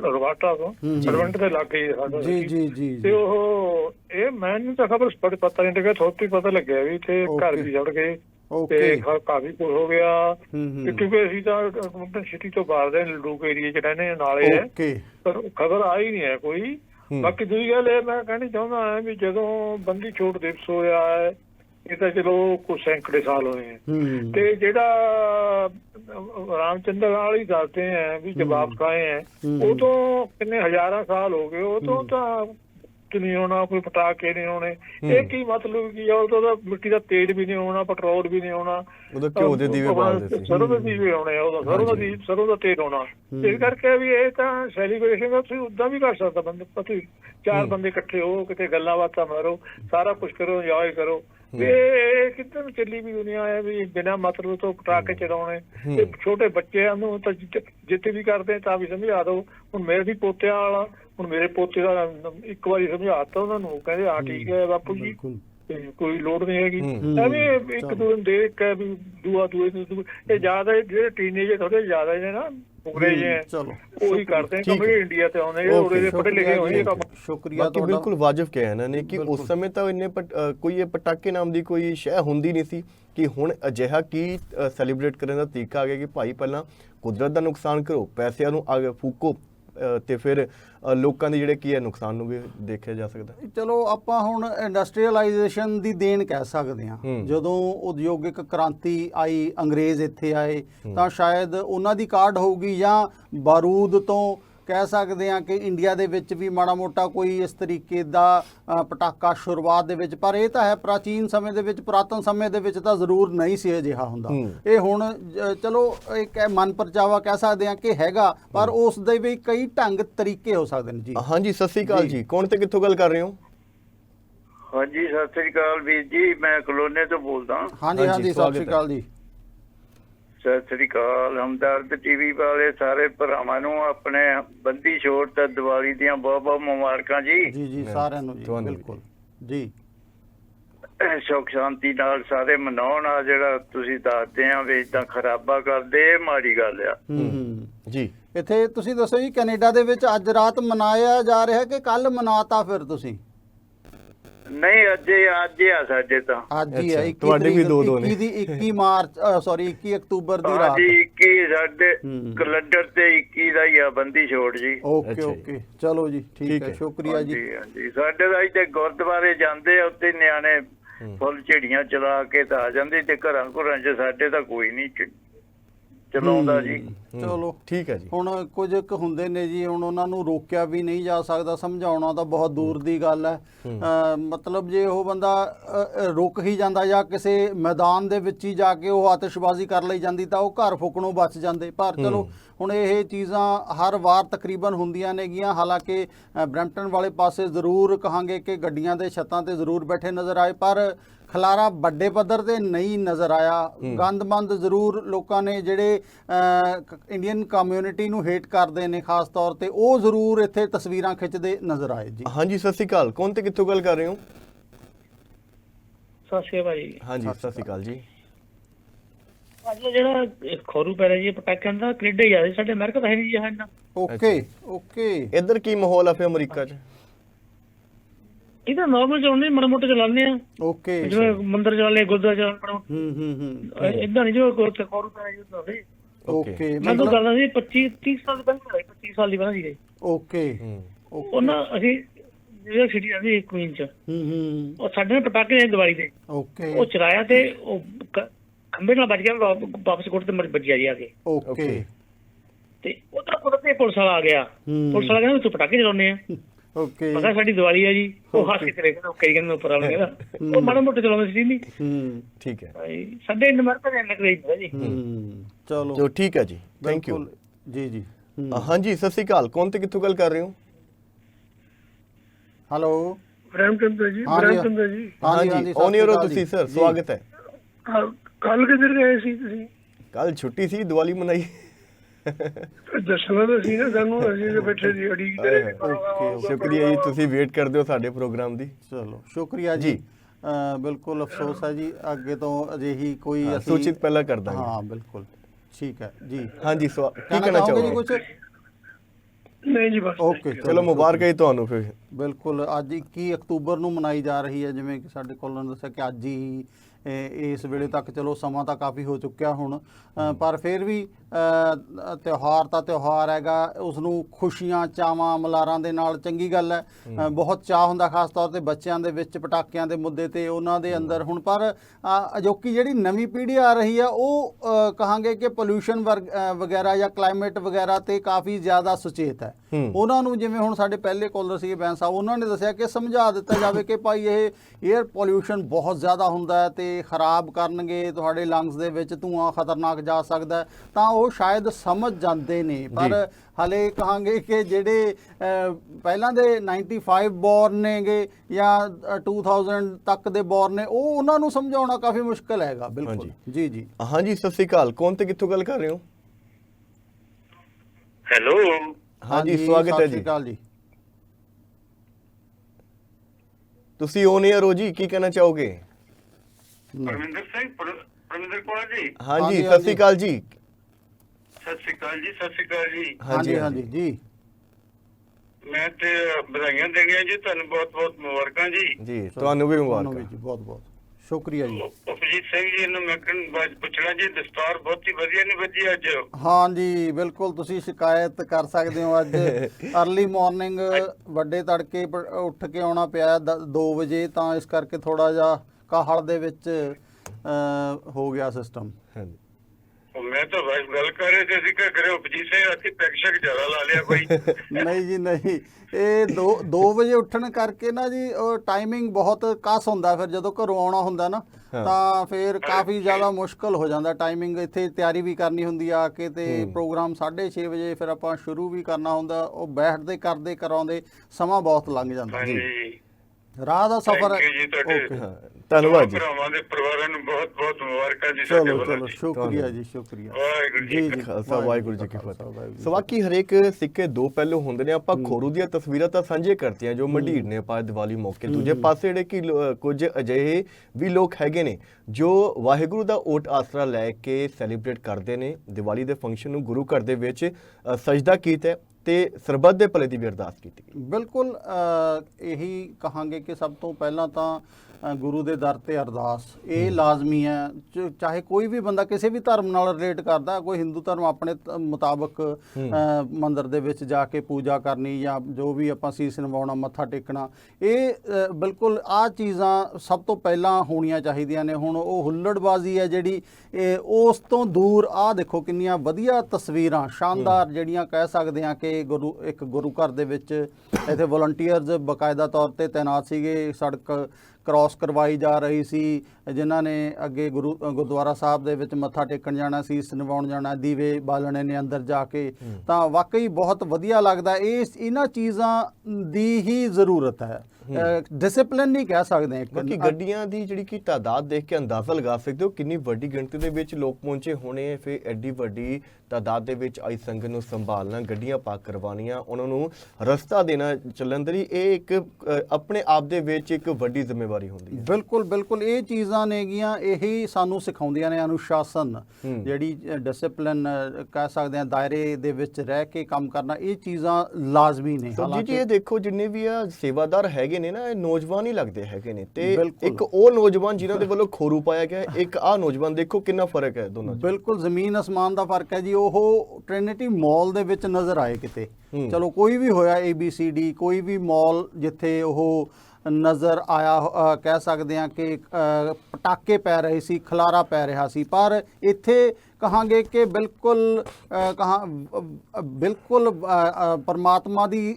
C: ਰਵਾਟਾ ਤੋਂ। ਸਰਵੰਟ ਦੇ ਲਾਗੇ ਹੀ ਸਾਡਾ
A: ਜੀ। ਜੀ ਜੀ
C: ਤੇ ਉਹ ਇਹ ਮੈਨੂੰ ਤਾਂ ਖਬਰ ਪਤਾ ਪਤਾ ਨਹੀਂ ਲੱਗਾ ਥੋੜੀ ਪਤਾ ਲੱਗਿਆ ਵੀ ਤੇ ਘਰ. ਵੀ ਜੜ ਗਏ ਤੇ ਘਰ ਕਾਫੀ ਕੁਝ ਹੋ ਗਿਆ ਕਿਉਂਕਿ ਅਸੀਂ ਤਾਂ ਮੁੰਡਨ ਸਿਟੀ ਤੋਂ ਬਾਹਰ ਦੇ ਲੂਕ ਏਰੀਏ ਚ ਰਹਿੰਦੇ ਨਾਲੇ ਹੈ ਪਰ ਖਬਰ ਆਈ ਨਹੀਂ ਹੈ ਕੋਈ। ਬਾਕੀ ਦੂਜੀ ਗੱਲ ਇਹ ਮੈਂ ਕਹਿਣੀ ਚਾਹੁੰਦਾ ਹਾਂ ਵੀ ਜਦੋਂ ਬੰਦੀ ਛੋੜ ਦਿਵਸ ਹੋਇਆ ਹੈ ਇਹ ਤਾਂ ਚਲੋ ਕੁਝ ਸੈਂਕੜੇ ਸਾਲ ਹੋਏ ਹੈ। ਤੇ ਜਿਹੜਾ ਰਾਮਚੰਦਰ ਵਾਲੀ ਦੱਸਦੇ ਆ ਵੀ ਜਵਾਬ ਕਾਏ ਹੈ
A: ਹੂੰ।
C: ਉਹ ਤੋਂ ਕਿੰਨੇ ਹਜ਼ਾਰਾਂ ਸਾਲ ਹੋ ਗਏ ਉਹ ਤੋਂ ਤਾਂ ਨਹੀਂ ਹੋਣਾ ਕੋਈ ਪਟਾਕੇ ਨਹੀਂ ਹੋਣੇ। ਇਹ ਕੀ ਮਤਲਬ ਕੀ ਆ? ਉਹ ਤਾਂ ਮਿੱਟੀ ਦਾ ਤੇਲ ਵੀ ਨਹੀਂ ਹੋਣਾ ਪੈਟਰੋਲ ਵੀ ਨਹੀਂ ਹੋਣਾ।
B: ਉਦੋਂ ਘਿਓ ਦੇ ਦੀਵੇ ਬਾਲਦੇ ਸੀ।
C: ਸਰੋਂ ਦੇ ਦੀਵੇ ਹੋਣੇ ਆ, ਉਹਦਾ ਸਰੋਂ ਦਾ ਦੀ ਸਰੋਂ ਦਾ ਤੇਲ ਹੋਣਾ। ਇਸ ਕਰਕੇ ਵੀ ਇਹ ਤਾਂ ਸੈਲੀਬ੍ਰੇਸ਼ਨ ਦਾ ਤੁਸੀਂ ਉਦਾਂ ਵੀ ਕਰ ਸਕਦਾ ਬੰਦੇ। ਤੁਸੀਂ ਚਾਰ ਬੰਦੇ ਇਕੱਠੇ ਹੋ ਕਿਤੇ ਗੱਲਾਂ ਬਾਤਾਂ ਮਾਰੋ ਸਾਰਾ ਕੁਝ ਕਰੋ ਇੰਜੋਏ ਕਰੋ। ਵੀ ਕਿੱਧਰ ਨੂੰ ਚੱਲੀ ਵੀ ਦੁਨੀਆ ਹੈ ਵੀ ਬਿਨਾਂ ਮਤਲਬ ਤੋਂ ਪਟਾਕੇ ਚਲਾਉਣੇ ਤੇ ਛੋਟੇ ਬੱਚਿਆਂ ਨੂੰ ਤਾਂ ਜਿੱਥੇ- ਵੀ ਕਰਦੇ ਤਾਂ ਵੀ ਸਮਝਾ ਦਿਓ ਹੁਣ ਮੇਰੇ ਵੀ ਪੋਤਿਆਂ ਵਾਲਾ ਹੁਣ ਮੇਰੇ ਪੋਤੇ ਦਾ ਇੱਕ ਵਾਰੀ ਸਮਝਾਤਾ ਉਹਨਾਂ ਨੂੰ ਕਹਿੰਦੇ ਹਾਂ ਠੀਕ ਹੈ ਬਾਪੂ ਜੀ। ਕੋਈ ਲੋੜ ਨਹੀਂ ਹੈਗੀ। ਐਵੇਂ ਇੱਕ ਦੂਜੇ ਨੂੰ ਦੇਖ ਕੇ ਵੀ ਦੂਆ ਦੂਏ ਨੂੰ ਇਹ ਜ਼ਿਆਦਾ ਜਿਹੜੇ ਟੀਨੇਜਰ ਥੋੜੇ ਜ਼ਿਆਦਾ ਨੇ ਨਾ। ਉਗਰੇ ਜੇ
A: ਚਲੋ।
C: ਉਹੀ ਕਰਦੇ ਕਿਉਂਕਿ ਇੰਡੀਆ ਤੇ ਆਉਂਦੇ ਜਿਹੜੇ ਉਰੇ ਦੇ ਪੜ੍ਹੇ ਲਿਖੇ ਹੋਏ ਇਹ ਕੰਮ।
A: ਸ਼ੁਕਰੀਆ ਤੁਹਾਡਾ।
B: ਬਿਲਕੁਲ ਵਾਜਬ ਕਿਹਾ ਇਹਨਾਂ ਨੇ ਕਿ ਉਸ ਸਮੇਂ ਤਾਂ ਇੰਨੇ ਕੋਈ ਇਹ ਪਟਾਕੇ ਨਾਮ ਦੀ ਕੋਈ ਸ਼ੈ ਹੁੰਦੀ ਨਹੀਂ ਸੀ ਕਿ ਹੁਣ ਅਜਿਹਾ ਕੀ ਸੈਲੀਬ੍ਰੇਟ ਕਰਨ ਦਾ ਤਰੀਕਾ ਆ ਗਿਆ ਕਿ ਭਾਈ ਪਹਿਲਾਂ ਕੁਦਰਤ ਦਾ ਨੁਕਸਾਨ ਕਰੋ ਪੈਸਿਆਂ ਨੂੰ ਅੱਗੇ ਫੂਕੋ ਤੇ ਫਿਰ ਲੋਕਾਂ ਦੇ ਜਿਹੜੇ ਕੀ ਹੈ ਨੁਕਸਾਨ ਨੂੰ ਵੀ ਦੇਖਿਆ ਜਾ ਸਕਦਾ?
A: ਚਲੋ ਆਪਾਂ ਹੁਣ ਇੰਡਸਟਰੀਅਲਾਈਜੇਸ਼ਨ ਦੀ ਦੇਣ ਕਹਿ ਸਕਦੇ ਹਾਂ।
B: ਹੂੰ।
A: ਜਦੋਂ ਉਦਯੋਗਿਕ ਕ੍ਰਾਂਤੀ ਆਈ ਅੰਗਰੇਜ਼ ਇੱਥੇ ਆਏ ਤਾਂ ਸ਼ਾਇਦ ਉਹਨਾਂ ਦੀ ਕਾਢ ਹੋਊਗੀ ਜਾਂ ਬਾਰੂਦ ਤੋਂ ਕਹਿ ਸਕਦੇ ਹਾਂ ਕਿ ਇੰਡੀਆ ਦੇ ਵਿੱਚ ਵੀ ਮਾੜਾ ਮੋਟਾ ਕੋਈ ਇਸ ਤਰੀਕੇ ਦਾ ਪਟਾਕਾ ਸ਼ੁਰੂਆਤ ਦੇ ਵਿੱਚ ਪਰ ਇਹ ਤਾਂ ਹੈ ਪ੍ਰਾਚੀਨ ਸਮੇਂ ਦੇ ਵਿੱਚ ਪੁਰਾਤਨ ਸਮੇਂ ਦੇ ਵਿੱਚ ਤਾਂ ਜ਼ਰੂਰ ਨਹੀਂ ਸੀ ਅਜਿਹਾ ਹੁੰਦਾ। ਇਹ ਹੁਣ ਚਲੋ ਇੱਕ ਇਹ ਮਨ ਪਰਚਾਵਾ ਕਹਿ ਸਕਦੇ ਹਾਂ ਕਿ ਹੈਗਾ ਪਰ ਉਸ ਦੇ ਵੀ ਕਈ ਢੰਗ ਤਰੀਕੇ ਹੋ ਸਕਦੇ ਨੇ ਜੀ।
B: ਹਾਂਜੀ ਸਤਿ ਸ਼੍ਰੀ ਅਕਾਲ ਜੀ। ਕੌਣ ਤੇ ਕਿੱਥੋਂ ਗੱਲ ਕਰ ਰਹੇ ਹੋ?
D: ਹਾਂਜੀ ਸਤਿ ਸ੍ਰੀ ਅਕਾਲ ਵੀਰ ਜੀ ਮੈਂ ਕਲੋਨੇ ਤੋਂ ਬੋਲਦਾ।
A: ਹਾਂਜੀ
B: ਹਾਂਜੀ,
A: ਹਾਂਜੀ ਸਤਿ ਸ਼੍ਰੀ। ਅਕਾਲ ਜੀ।
D: ਸਤਿ ਸ੍ਰੀ ਅਕਾਲ। ਹਮਦਰਦ ਟੀਵੀ ਵਾਲੇ ਸਾਰੇ ਭਰਾਵਾਂ ਨੂੰ ਆਪਣੇ ਬੰਦੀ ਛੋੜ ਤੇ ਦੀਵਾਲੀ ਦੀਆਂ ਬਹੁਤ ਬਹੁਤ ਮੁਬਾਰਕਾਂ ਜੀ।
A: ਜੀ ਜੀ ਸਾਰਿਆਂ ਨੂੰ ਜੀ
B: ਤੁਹਾਨੂੰ ਵੀ।
A: ਬਿਲਕੁਲ। ਜੀ।
D: ਸੁਖ ਸ਼ਾਂਤੀ ਨਾਲ ਸਾਰੇ ਮਨਾਉਣ। ਆ ਜਿਹੜਾ ਤੁਸੀਂ ਦੱਸਦੇ ਆ ਵੀ ਇਦਾਂ ਖਰਾਬਾ ਕਰਦੇ ਇਹ ਮਾੜੀ ਗੱਲ ਆ।
A: ਹੂੰ
B: ਜੀ।
A: ਇੱਥੇ ਤੁਸੀਂ ਦੱਸੋ ਜੀ ਕੈਨੇਡਾ ਦੇ ਵਿੱਚ ਅੱਜ ਰਾਤ ਮਨਾਇਆ ਜਾ ਰਿਹਾ ਕਿ ਕੱਲ ਮਨਾਤਾ ਫਿਰ ਤੁਸੀਂ?
D: ਨਹੀਂ ਅੱਜ ਅੱਜ ਆ ਸਾਡੇ ਤਾਂ
A: ਅੱਜ ਹੀ
B: ਅੱਛਾ,
A: ਹੈ 21
B: ਤੁਹਾਡੇ ਵੀ
A: ਤਰੀਕ-
B: ਦੋ ਦੋ ਨੇ।
A: 21 ਦੀ 21 ਮਾਰਚ ਸੌਰੀ 21 ਅਕਤੂਬਰ ਦੀ ਰਾਤ
D: ਹਾਂਜੀ 21 ਸਾਡੇ
A: ਹੂੰ।
D: ਕੈਲੰਡਰ ਤੇ 21 ਦਾ ਹੀ ਆ ਬੰਦੀ ਛੋੜ ਜੀ
A: ਓਕੇ
B: ਅੱਛਾ ਜੀ।
A: ਓਕੇ ਚਲੋ ਜੀ ਠੀਕ
B: ਠੀਕ
A: ਹੈ
B: ਹੈ।
A: ਸ਼ੁਕਰੀਆ ਜੀ
D: ਹਾਂਜੀ ਹਾਂਜੀ ਸਾਡੇ ਦਾ ਇੱਥੇ ਗੁਰਦੁਆਰੇ ਜਾਂਦੇ ਆ ਉੱਤੇ ਨਿਆਣੇ ਫੁੱਲ ਝਿੜੀਆਂ ਚਲਾ ਕੇ ਤਾਂ ਆ ਜਾਂਦੇ ਤੇ ਘਰਾਂ ਘਰਾਂ 'ਚ ਸਾਡੇ ਤਾਂ ਕੋਈ ਨਹੀਂ ਚ- ਚਲਾਉਂਦਾ ਜੀ।
A: ਚਲੋ
B: ਠੀਕ ਹੈ ਜੀ।
A: ਹੁਣ ਕੁਝ ਕੁ ਹੁੰਦੇ ਨੇ ਜੀ ਹੁਣ ਉਹਨਾਂ ਨੂੰ ਰੋਕਿਆ ਵੀ ਨਹੀਂ ਜਾ ਸਕਦਾ ਸਮਝਾਉਣਾ ਤਾਂ ਬਹੁਤ ਦੂਰ ਦੀ ਗੱਲ ਹੈ। ਮਤਲਬ ਜੇ ਉਹ ਬੰਦਾ ਰੁਕ ਹੀ ਜਾਂਦਾ ਜਾਂ ਕਿਸੇ ਮੈਦਾਨ ਦੇ ਵਿੱਚ ਹੀ ਜਾ ਕੇ ਉਹ ਆਤਿਸ਼ਬਾਜ਼ੀ ਕਰ ਲਈ ਜਾਂਦੀ ਤਾਂ ਉਹ ਘਰ ਫੁਕਣੋਂ ਬਚ ਜਾਂਦੇ। ਪਰ ਚਲੋ ਹੁਣ ਇਹ ਚੀਜ਼ਾਂ ਹਰ ਵਾਰ ਤਕਰੀਬਨ ਹੁੰਦੀਆਂ ਨੇਗੀਆਂ। ਹਾਲਾਂਕਿ ਬਰੈਂਪਟਨ ਵਾਲੇ ਪਾਸੇ ਜ਼ਰੂਰ ਕਹਾਂਗੇ ਕਿ ਗੱਡੀਆਂ ਦੇ ਛੱਤਾਂ ਤੇ ਜ਼ਰੂਰ ਬੈਠੇ ਨਜ਼ਰ ਆਏ ਪਰ ਖਲਾਰਾ ਵੱਡੇ ਪੱਧਰ ਤੇ ਨਹੀਂ ਨਜ਼ਰ ਆਇਆ। ਗੰਦਮੰਦ ਜ਼ਰੂਰ ਲੋਕਾਂ ਨੇ ਜਿਹੜੇ ਇੰਡੀਅਨ ਕਮਿਊਨਿਟੀ ਨੂੰ ਹੇਟ ਕਰਦੇ ਨੇ ਖਾਸ ਤੌਰ ਤੇ ਉਹ ਜ਼ਰੂਰ ਇੱਥੇ ਤਸਵੀਰਾਂ ਖਿੱਚਦੇ ਨਜ਼ਰ ਆਏ ਜੀ।
B: ਹਾਂਜੀ ਸਤਿ ਸ਼੍ਰੀ ਅਕਾਲ। ਕੌਣ ਤੇ ਕਿੱਥੋਂ ਗੱਲ ਕਰ ਰਹੇ ਹੋ?
C: ਸਤਿ ਸ਼੍ਰੀ ਅਕਾਲ ਜੀ।
B: ਹਾਂਜੀ ਸਤਿ ਸ਼੍ਰੀ ਅਕਾਲ ਜੀ।
C: ਅੱਜ ਜਿਹੜਾ ਖੋਰੂ ਪੈ ਰਿਹਾ ਜੀ ਪਟਾਕਿਆਂ ਦਾ ਕੈਨੇਡਾ ਹੀ ਆ ਸਾਡੇ ਅਮਰੀਕਾ ਤਾਂ ਹੈ ਨਹੀਂ ਜੀ ਇਹਨਾਂ
A: ਓਕੇ ਓਕੇ।
B: ਇੱਧਰ ਕੀ ਮਾਹੌਲ ਆ ਫੇ ਅਮਰੀਕਾ 'ਚ?
C: ਇਹ ਤਾਂ ਨਾਰਮਲ ਚਲਾਉਂਦੇ ਮਾੜਾ ਮੋਟਾ ਚਲਾਉਂਦੇ ਆ।
A: ਓਕੇ।
C: ਜਿਵੇਂ ਮੰਦਰ ਚਲਾਉਂਦੇ ਗੁਰਦੁਆਰਾ ਚਲਾਉਂਦੇ
A: ਹੂੰ ਹੂੰ ਹੂੰ।
C: ਇਦਾਂ ਨਹੀਂ ਜੋ ਕੋਈ ਪੈ ਰਿਹਾ ਜੀ ਤੁਹਾਡੇ
A: ਓਕੇ।
C: ਮੈਂ ਤਾਂ ਗੱਲ ਸੀ 25 30 ਸਾਲ ਦੀ ਪਹਿਲਾਂ 25 ਸਾਲ ਦੀ ਪਹਿਲਾਂ ਸੀ
A: ਓਕੇ।
C: ਉਹਨਾਂ ਅਸੀਂ ਜਿਹੜਾ ਸਿਟੀ ਆਂਦੀ ਕੁਈਨ ਚ।
A: ਹੂੰ ਹੂੰ।
C: ਉਹ ਸਾਡੇ ਨਾਲ ਪਟਾਕੇ ਨੇ ਦੀਵਾਲੀ ਦੇ।
A: ਓਕੇ।
C: ਉਹ ਚਲਾਇਆ ਤੇ ਉਹ ਖੰਭੇ ਨਾਲ ਵੱਜ ਗਿਆ ਵਾਪਸ ਕੋਟ ਤੇ ਮਰ ਵੱਜਿਆ ਜੀ ਆ ਕੇ।
A: ਓਕੇ।
C: ਤੇ ਤਾਂ ਕੁਦਰਤੀ ਪੁਲਿਸ ਵਾਲਾ ਆ ਗਿਆ। ਪੁਲਿਸ ਵਾਲਾ ਕਹਿੰਦਾ ਤੂੰ ਪਟਾਕੇ ਚਲਾਉਣੇ ਆ।
A: ਓਕੇ
C: ਮੈਂ ਕਿਹਾ ਸਾਡੀ ਦੀਵਾਲੀ ਆ ਜੀ ਉਹ ਹੱਸ ਕੇ ਚਲੇ ਗਏ ਉਹ ਕਈ ਕਹਿੰਦੇ ਉੱਪਰ ਵਾਲਾ ਕਹਿੰਦਾ ਉਹ ਮਾੜਾ ਮੋਟਾ ਚਲਾਉਂਦੇ ਸੀ ਨਹੀਂ
A: ਹੂੰ
B: ਠੀਕ ਹੈ।
C: ਭਾਈ ਸਾਡੇ ਨੰਬਰ ਤੇ ਇੰਨਾ ਕਰੀ ਹੁੰਦਾ ਜੀ।
A: ਹੂੰ। ਚਲੋ।
B: ਜੋ ਠੀਕ ਹੈ ਜੀ। Thank you.
A: ਜੀ ਜੀ।
B: ਹਾਂਜੀ ਸਤਿ ਸ਼੍ਰੀ ਅਕਾਲ। ਕੌਣ ਤੇ ਕਿੱਥੋਂ ਗੱਲ ਕਰ ਰਹੇ ਹੋ?
A: ਹੈਲੋ
C: ਤੋਂ ਜੀ ਤੋਂ ਜੀ।
A: ਹਾਂਜੀ,
B: ਔਨ 에ਅਰ ਹੋ
A: ਸ਼੍ਰੀ ਅਕਾਲ
B: ਤੁਸੀਂ। ਸਰ। ਸਵਾਗਤ ਹੈ।
C: ਕੱਲ ਕਿੱਧਰ ਗਏ ਸੀ ਤੁਸੀਂ?
B: ਕੱਲ ਛੁੱਟੀ ਸੀ ਦੀਵਾਲੀ ਮਨਾਈ।
C: ਦੱਸਣਾ ਤਾਂ ਸੀ ਨਾ ਸਾਨੂੰ ਅਸੀਂ ਤਾਂ ਬੈਠੇ ਸੀ ਅੜੀ
B: ਸ਼ੁਕਰੀਆ ਜੀ ਤੁਸੀਂ ਵੇਟ ਕਰਦੇ ਹੋ ਸਾਡੇ ਪ੍ਰੋਗਰਾਮ ਦੀ।
A: ਚਲੋ ਸ਼ੁਕਰੀਆ ਜੀ। ਬਿਲਕੁਲ ਅਫਸੋਸ ਹੈ ਜੀ ਅੱਗੇ ਤੋਂ ਅਜਿਹੀ ਕੋਈ ਅਸੀਂ
B: ਸੂਚਿਤ ਪਹਿਲਾਂ ਕਰ ਦਾਂਗੇ।
A: ਹਾਂ ਬਿਲਕੁਲ। ਠੀਕ ਹੈ ਜੀ।
B: ਹਾਂਜੀ ਕੀ
A: ਕਹਿਣਾ ਚਾਹੋਗੇ ਜੀ
B: ਚਾਹੋਗੇ?
A: ਕੁਝ
C: ਨਹੀਂ ਜੀ ਬਸ
A: ਓਕੇ
B: ਚਲੋ ਮੁਬਾਰਕ ਹੈ ਜੀ ਤੁਹਾਨੂੰ ਫਿਰ।
A: ਬਿਲਕੁਲ ਅੱਜ 21 ਅਕਤੂਬਰ ਨੂੰ ਮਨਾਈ ਜਾ ਰਹੀ ਹੈ ਜਿਵੇਂ ਕਿ ਸਾਡੇ ਕੋਲੋਂ ਦੱਸਿਆ ਕਿ ਅੱਜ ਹੀ ਇਹ- ਇਸ ਵੇਲੇ ਤੱਕ ਚਲੋ ਸਮਾਂ ਤਾਂ ਕਾਫੀ ਹੋ ਚੁੱਕਿਆ ਹੁਣ। ਪਰ ਫਿਰ ਵੀ ਤਿਉਹਾਰ ਤਾਂ ਤਿਉਹਾਰ ਹੈਗਾ ਉਸ ਨੂੰ ਖੁਸ਼ੀਆਂ ਚਾਵਾਂ ਮਲਾਰਾਂ ਦੇ ਨਾਲ ਚੰਗੀ ਗੱਲ ਹੈ। ਬਹੁਤ ਚਾਹ ਹੁੰਦਾ ਖਾਸ ਤੌਰ ਤੇ ਬੱਚਿਆਂ ਦੇ ਵਿੱਚ ਪਟਾਕਿਆਂ ਦੇ ਮੁੱਦੇ ਤੇ ਉਹਨਾਂ ਦੇ ਅੰਦਰ। ਹੁਣ ਪਰ ਅਜੋਕੀ ਜਿਹੜੀ ਨਵੀਂ ਪੀੜ੍ਹੀ ਆ ਰਹੀ ਆ ਉਹ ਕਹਾਂਗੇ ਕਿ ਪੋਲੂਸ਼ਨ ਵਗੈਰਾ ਜਾਂ ਕਲਾਈਮੇਟ ਵਗੈਰਾ ਤੇ ਕਾਫੀ ਜ਼ਿਆਦਾ ਸੁਚੇਤ ਹੈ।
B: ਹੂੰ।
A: ਉਹਨਾਂ ਨੂੰ ਜਿਵੇਂ ਹੁਣ ਸਾਡੇ ਪਹਿਲੇ ਕਾਲਰ ਸੀਗੇ ਬੈਂਸ ਸਾਹਿਬ ਉਹਨਾਂ ਨੇ ਦੱਸਿਆ ਕਿ ਸਮਝਾ ਦਿੱਤਾ ਜਾਵੇ ਕਿ ਭਾਈ ਇਹ 에ਅਰ ਪੋਲਿਊਸ਼ਨ ਬਹੁਤ ਜ਼ਿਆਦਾ ਹੁੰਦਾ ਹੈ ਤੇ ਖਰਾਬ ਕਰਨਗੇ ਤੁਹਾਡੇ ਲੰਗਸ ਦੇ ਵਿੱਚ ਧੂਆਂ ਖਤਰਨਾਕ ਜਾ ਸਕਦਾ ਹੈ। ਤਾਂ ਉਹ ਸ਼ਾਇਦ ਸਮਝ ਜਾਂਦੇ ਨੇ ਪਰ ਹਲੇ ਕਹਾਂਗੇ ਕਿ ਜਿਹੜੇ ਪਹਿਲਾਂ ਦੇ 95 ਬੋਰਨ ਨੇਗੇ ਜਾਂ ਅ, 2000 ਤੱਕ ਦੇ ਬੋਰਨ ਨੇ ਉਹ ਉਹਨਾਂ ਨੂੰ ਸਮਝਾਉਣਾ ਕਾਫੀ ਮੁਸ਼ਕਲ ਹੈਗਾ ਬਿਲਕੁਲ। ਜੀ ਜੀ।
B: ਹਾਂਜੀ ਸਤਿ ਸ਼੍ਰੀ ਅਕਾਲ। ਕੌਣ ਤੇ ਕਿੱਥੋਂ ਗੱਲ ਕਰ ਰਹੇ ਹੋ?
D: ਹੈਲੋ
B: ਹਾਂਜੀ ਸਵਾਗਤ ਹੈ
A: ਸਤਿ ਸ਼੍ਰੀ
B: ਜੀ
A: ਅਕਾਲ ਜੀ।
B: ਤੁਸੀਂ ਔਨ 에ਅਰ ਹੋ ਜੀ ਕੀ ਕਹਿਣਾ ਚਾਹੋਗੇ?
D: ਪਰਮਿੰਦਰ ਸਿੰਘ ਪਰ- ਪਰਮਿੰਦਰ ਕੌਰ ਜੀ।
B: ਹਾਂਜੀ
A: ਹਾਂਜੀ,
B: ਸਤਿ ਸ਼੍ਰੀ ਅਕਾਲ ਜੀ।
D: ਸਤਿ ਸ਼੍ਰੀ ਅਕਾਲ ਜੀ ਸਤਿ ਸ਼੍ਰੀ ਅਕਾਲ ਜੀ।
A: ਹਾਂਜੀ ਹਾਂਜੀ ਜੀ।
D: ਮੈਂ ਤੇ ਵਧਾਈਆਂ ਦੇਣੀਆਂ ਜੀ ਤੁਹਾਨੂੰ ਬਹੁਤ ਬਹੁਤ ਮੁਬਾਰਕਾਂ ਜੀ।
B: ਜੀ ਤੁਹਾਨੂੰ ਵੀ
A: ਤੁਹਾਨੂੰ ਵੀ
B: ਮੁਬਾਰਕ
A: ਜੀ ਬਹੁਤ ਬਹੁਤ ਸ਼ੁਕਰੀਆ ਜੀ।
D: ਉਪਜੀਤ ਸਿੰਘ ਜੀ ਨੂੰ ਮੈਂ ਕਹਿਣ ਪੁੱਛਣਾ ਜੀ ਦਸਤਾਰ ਬਹੁਤ ਹੀ ਵਧੀਆ ਨਹੀਂ ਵੱਜੀ ਅੱਜ।
A: ਹਾਂਜੀ ਬਿਲਕੁਲ ਤੁਸੀਂ ਸ਼ਿਕਾਇਤ ਕਰ ਸਕਦੇ ਹੋ ਅੱਜ। अर्ਲੀ ਮਾਰਨਿੰਗ ਵੱਡੇ ਤੜਕੇ ਪ- ਉੱਠ ਕੇ ਆਉਣਾ ਪਿਆ 2 ਵਜੇ ਤਾਂ ਇਸ ਕਰਕੇ ਥੋੜਾ ਜਿਹਾ ਕਾਹਲ ਦੇ ਵਿੱਚ ਅ, ਹੋ ਗਿਆ ਸਿਸਟਮ
B: ਹਾਂਜੀ।
D: ਮੈਂ ਤਾਂ ਬਸ ਗੱਲ ਕਰ ਰਹੇ ਸੀ ਅਸੀਂ ਕਿਹਾ ਕਰੇ ਉਪਜੀਤ ਸਿੰਘ ਅਸੀਂ ਪੈਕਸ਼ਕ ਜ਼ਿਆਦਾ ਲਾ ਲਿਆ ਕੋਈ।
A: ਨਹੀਂ ਜੀ ਨਹੀਂ। ਇਹ 2 2 ਵਜੇ ਉੱਠਣ ਕਰਕੇ ਨਾ ਜੀ ਉਹ ਟਾਈਮਿੰਗ ਬਹੁਤ ਕਸ ਹੁੰਦਾ ਫਿਰ ਜਦੋਂ ਘਰੋਂ ਆਉਣਾ ਹੁੰਦਾ ਨਾ। ਤਾਂ ਫਿਰ ਕਾਫੀ ਜ਼ਿਆਦਾ ਮੁਸ਼ਕਲ ਹੋ ਜਾਂਦਾ ਟਾਈਮਿੰਗ ਇੱਥੇ ਤਿਆਰੀ ਵੀ ਕਰਨੀ ਹੁੰਦੀ ਆ ਕੇ ਤੇ ਪ੍ਰੋਗਰਾਮ 6:30 ਵਜੇ ਫਿਰ ਆਪਾਂ ਸ਼ੁਰੂ ਵੀ ਕਰਨਾ ਹੁੰਦਾ ਉਹ ਬੈਠਦੇ ਕਰਦੇ ਕਰਾਉਂਦੇ ਸਮਾਂ ਬਹੁਤ ਲੰਘ ਜਾਂਦਾ।
D: ਹਾਂਜੀ।
A: ਰਾਹ ਦਾ ਸਫ਼ਰ
D: ਜੀ
A: ਓਕੇ।
B: ਹਾਂ, ਧੰਨਵਾਦ ਜੀ।
D: ਭਰਾਵਾਂ ਦੇ ਪਰਿਵਾਰਾਂ ਨੂੰ ਬਹੁਤ ਬਹੁਤ ਮੁਬਾਰਕਾਂ ਜੀ ਸਾਡੇ
A: ਚਲੋ
D: ਵੱਲੋਂ
A: ਚਲੋ
D: ਜੀ।
A: ਸ਼ੁਕਰੀਆ ਜੀ ਸ਼ੁਕਰੀਆ।
D: ਵਾਹਿਗੁਰੂ ਜੀ
A: ਜੀ ਜੀ
B: ਖਾਲਸਾ ਵਾਹਿਗੁਰੂ ਜੀ ਕੀ ਫਤਿਹ। ਸਵਾਕੀ ਹਰੇਕ ਸਿੱਕੇ ਦੋ ਪਹਿਲੂ ਹੁੰਦੇ ਨੇ ਆਪਾਂ ਖੋਰੂ ਦੀਆਂ ਤਸਵੀਰਾਂ ਤਾਂ ਸਾਂਝੇ ਕਰਤੇ ਆ ਜੋ ਮੰਡੀਰ ਨੇ ਆਪਾਂ ਦੀਵਾਲੀ ਮੌਕੇ। ਦੂਜੇ ਪਾਸੇ ਜਿਹੜੇ ਕਿ ਲੋ- ਅ, ਕੁਝ ਅਜਿਹੇ ਵੀ ਲੋਕ ਹੈਗੇ ਨੇ ਜੋ ਵਾਹਿਗੁਰੂ ਦਾ ਓਟ ਆਸਰਾ ਲੈ ਕੇ ਸੈਲੀਬ੍ਰੇਟ ਕਰਦੇ ਨੇ ਦੀਵਾਲੀ ਦੇ ਫੰਕਸ਼ਨ ਨੂੰ ਗੁਰੂ ਘਰ ਦੇ ਵਿੱਚ ਅ, ਸਜਦਾ ਕੀਤਾ ਹੈ ਤੇ ਸਰਬੱਤ ਦੇ ਭਲੇ ਦੀ ਵੀ ਅਰਦਾਸ ਕੀਤੀ
A: ਬਿਲਕੁਲ ਅ, ਇਹੀ ਕਹਾਂਗੇ ਕਿ ਸਭ ਤੋਂ ਪਹਿਲਾਂ ਤਾਂ ਗੁਰੂ ਦੇ ਦਰ ਤੇ ਅਰਦਾਸ। ਇਹ ਲਾਜ਼ਮੀ ਹੈ। ਚਾਹੇ ਕੋਈ ਵੀ ਬੰਦਾ ਕਿਸੇ ਵੀ ਧਰਮ ਨਾਲ ਰਿਲੇਟ ਕਰਦਾ ਕੋਈ ਹਿੰਦੂ ਧਰਮ ਆਪਣੇ ਮੁਤਾਬਕ ਮੰਦਿਰ ਦੇ ਵਿੱਚ ਜਾ ਕੇ ਪੂਜਾ ਕਰਨੀ ਜਾਂ ਜੋ ਵੀ ਆਪਾਂ ਸੀਸ ਨਿਵਾਉਣਾ ਮੱਥਾ ਟੇਕਣਾ ਇਹ ਬਿਲਕੁਲ ਆ ਚੀਜ਼ਾਂ ਸਭ ਤੋਂ ਪਹਿਲਾਂ ਹੋਣੀਆਂ ਚਾਹੀਦੀਆਂ ਨੇ। ਹੁਣ ਉਹ ਹੁੱਲੜਬਾਜ਼ੀ ਹੈ ਜਿਹੜੀ ਉਸ ਤੋਂ ਦੂਰ ਆ ਦੇਖੋ ਕਿੰਨੀਆਂ ਵਧੀਆ ਤਸਵੀਰਾਂ ਸ਼ਾਨਦਾਰ ਜਿਹੜੀਆਂ ਕਹਿ ਸਕਦੇ ਆ ਕਿ ਗੁਰੂ ਇੱਕ ਗੁਰੂ ਘਰ ਦੇ ਵਿੱਚ ਇੱਥੇ ਵਲੰਟੀਅਰਸ ਬਕਾਇਦਾ ਤੌਰ ਤੇ ਤਾਇਨਾਤ ਸੀਗੇ। ਸੜਕ ਕ੍ਰਾਸ ਕਰਵਾਈ ਜਾ ਰਹੀ ਸੀ ਜਿਨ੍ਹਾਂ ਨੇ ਅੱਗੇ ਗੁਰੂ ਗੁਰਦੁਆਰਾ ਸਾਹਿਬ ਦੇ ਵਿੱਚ ਮੱਥਾ ਟੇਕਣ ਜਾਣਾ ਸੀ ਨਿਵਾਉਣ ਜਾਣਾ ਦੀਵੇ ਬਾਲਣੇ ਨੇ ਅੰਦਰ ਜਾ ਕੇ। ਤਾਂ ਵਾਕਈ ਬਹੁਤ ਵਧੀਆ ਲੱਗਦਾ ਇਹ ਇਹਨਾਂ ਚੀਜ਼ਾਂ ਦੀ ਹੀ ਜ਼ਰੂਰਤ ਹੈ। ਡਿਸਪਲਿਨ ਨਹੀਂ ਕਹਿ ਸਕਦੇ ਇੱਕ
B: ਬਾਕੀ ਗੱਡੀਆਂ ਦੀ ਜਿਹੜੀ ਕਿ ਤਾਦਾਦ ਦੇਖ ਕੇ ਅੰਦਾਜ਼ਾ ਲਗਾ ਸਕਦੇ ਹੋ ਕਿੰਨੀ ਵੱਡੀ ਗਿਣਤੀ ਦੇ ਵਿੱਚ ਲੋਕ ਪਹੁੰਚੇ ਹੋਣੇ ਫਿਰ ਐਡੀ ਵੱਡੀ ਤਾਦਾਦ ਦੇ ਵਿੱਚ ਆਈ ਸੰਗਤ ਨੂੰ ਸੰਭਾਲਣਾ ਗੱਡੀਆਂ ਪਾਕ ਕਰਵਾਉਣੀਆਂ ਉਹਨਾਂ ਨੂੰ ਰਸਤਾ ਦੇਣਾ ਚੱਲਣ ਦੇ ਲਈ ਇਹ ਇੱਕ ਆਪਣੇ ਆਪ ਦੇ ਵਿੱਚ ਇੱਕ ਵੱਡੀ ਜ਼ਿੰਮੇਵਾਰੀ ਹੁੰਦੀ ਹੈ
A: ਬਿਲਕੁਲ ਬਿਲਕੁਲ ਇਹ ਚੀਜ਼ਾਂ ਨੇਗੀਆਂ ਇਹੀ ਸਾਨੂੰ ਸਿਖਾਉਂਦੀਆਂ ਨੇ ਅਨੁਸ਼ਾਸਨ। ਜਿਹੜੀ ਡਿਸਪਲਿਨ ਕਹਿ ਸਕਦੇ ਆ ਦਾਇਰੇ ਦੇ ਵਿੱਚ ਰਹਿ ਕੇ ਕੰਮ ਕਰਨਾ ਇਹ ਚੀਜ਼ਾਂ ਲਾਜ਼ਮੀ ਨੇ
B: ਜੀ ਜੀ ਇਹ ਦੇਖੋ ਜਿੰਨੇ ਵੀ ਆ ਸੇਵਾਦਾਰ ਹੈਗੇ ਨੇ ਨਾ ਇਹ ਨੌਜਵਾਨ ਹੀ ਲੱਗਦੇ ਹੈਗੇ ਨੇ ਤੇ। ਇੱਕ ਉਹ ਨੌਜਵਾਨ ਜਿਨ੍ਹਾਂ ਦੇ ਵੱਲੋਂ ਖੋਰੂ ਪਾਇਆ ਗਿਆ ਇੱਕ ਆ ਨੌਜਵਾਨ ਦੇਖੋ ਕਿੰਨਾ ਫ਼ਰਕ ਹੈ ਦੋਨਾਂ 'ਚ
A: ਬਿਲਕੁਲ ਜ਼ਮੀਨ ਅਸਮਾਨ ਦਾ ਫ਼ਰਕ ਹੈ ਜੀ ਉਹ ਟ੍ਰਿਨਿਟੀ ਮਾਲ ਦੇ ਵਿੱਚ ਨਜ਼ਰ ਆਏ ਕਿਤੇ। ਚਲੋ ਕੋਈ ਵੀ ਹੋਇਆ ABCD ਕੋਈ ਵੀ ਮਾਲ ਜਿੱਥੇ ਉਹ ਨਜ਼ਰ ਆਇਆ ਕਹਿ ਸਕਦੇ ਆ ਕਿ ਪਟਾਕੇ ਪੈ ਰਹੇ ਸੀ ਖਲਾਰਾ ਪੈ ਰਿਹਾ ਸੀ। ਪਰ ਇੱਥੇ ਕਹਾਂਗੇ ਕਿ ਬਿਲਕੁਲ ਕਹਾਂ ਬਿਲਕੁਲ ਪਰਮਾਤਮਾ ਦੀ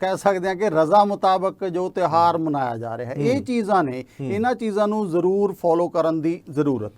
A: ਕਹਿ ਸਕਦੇ ਆ ਕਿ ਰਜ਼ਾ ਮੁਤਾਬਕ ਜੋ ਤਿਉਹਾਰ ਮਨਾਇਆ ਜਾ ਰਿਹਾ। ਹੈ। ਇਹ ਚੀਜ਼ਾਂ ਨੇ ਇਹਨਾਂ ਚੀਜ਼ਾਂ ਨੂੰ ਜ਼ਰੂਰ ਫੋਲੋ ਕਰਨ ਦੀ ਜ਼ਰੂਰਤ ਹੈ।